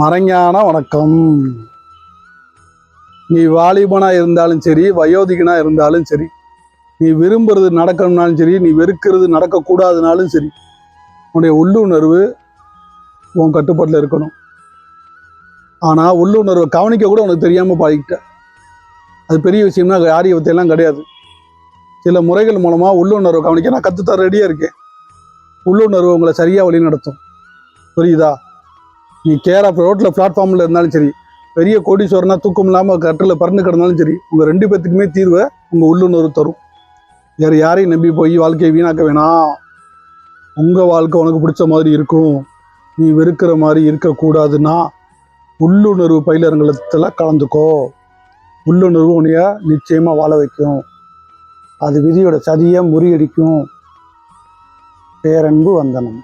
மறைஞான வணக்கம். நீ வாலிபனா இருந்தாலும் சரி வயோதிகனா இருந்தாலும் சரி நீ விரும்புறது நடக்கணும்னாலும் சரி நீ வெறுக்கிறது நடக்கக்கூடாதுனாலும் சரி உன்னுடைய உள்ளுணர்வு உன் கட்டுப்பாட்டில் இருக்கணும். ஆனால் உள்ளுணர்வை கவனிக்க கூட உனக்கு தெரியாமல் பாதிக்கிட்ட அது பெரிய விஷயம்னா ஆரியவத்தையெல்லாம் கிடையாது. சில முறைகள் மூலமாக உள்ளுணர்வை கவனிக்க நான் கற்றுத்தர ரெடியாக இருக்கேன். உள்ளுணர்வு உங்களை சரியாக வழி நடத்தும் புரியுதா? நீ கேரா ரோட்டில் பிளாட்ஃபார்மில் இருந்தாலும் சரி பெரிய கோடீஸ்வரனா தூக்கம் இல்லாமல் கட்டில் பறந்து கிடந்தாலும் சரி உங்கள் ரெண்டு பேத்துக்குமே தீர்வை உங்கள் உள்ளுணர்வு தரும். வேறு யாரையும் நம்பி போய் வாழ்க்கையை வீணாக்க வேணாம். உங்கள் வாழ்க்கை உனக்கு பிடிச்ச மாதிரி இருக்கும். நீ வெறுக்கிற மாதிரி இருக்கக்கூடாதுன்னா உள்ளுணர்வு பயிலரங்கத்தில் கலந்துக்கோ. உள்ளுணர்வு உன்னைய நிச்சயமாக வாழ வைக்கும். அது விதியோட சதியை முறியடிக்கும். பேரன்பு வந்தனம்.